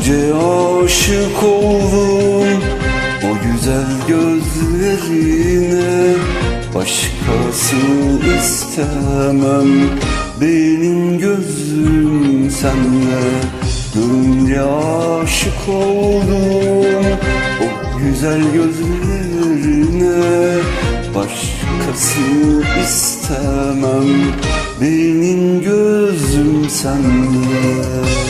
aşık oldum O güzel gözlerine. Başkasını istemem Benim gözüm sende Görünce aşık oldum O güzel gözlerine. Başkasını istemem Benim gözüm sende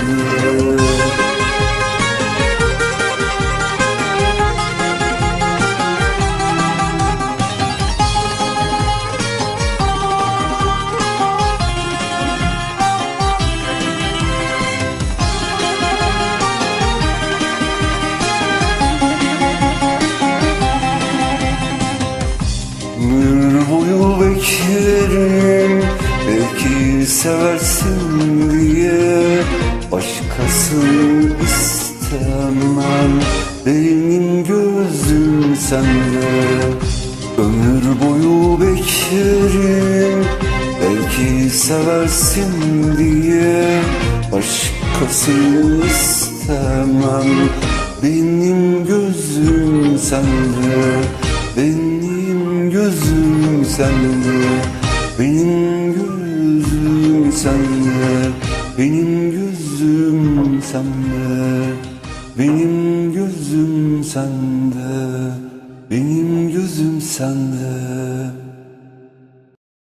seversin diye Başkasını istemem. Benim gözüm sende Ömür boyu beklerim. Belki seversin diye Başkasını istemem. Benim gözüm sende benim gözüm sende. Benim gözüm sende Benim gözüm sende Benim gözüm sende Benim gözüm sende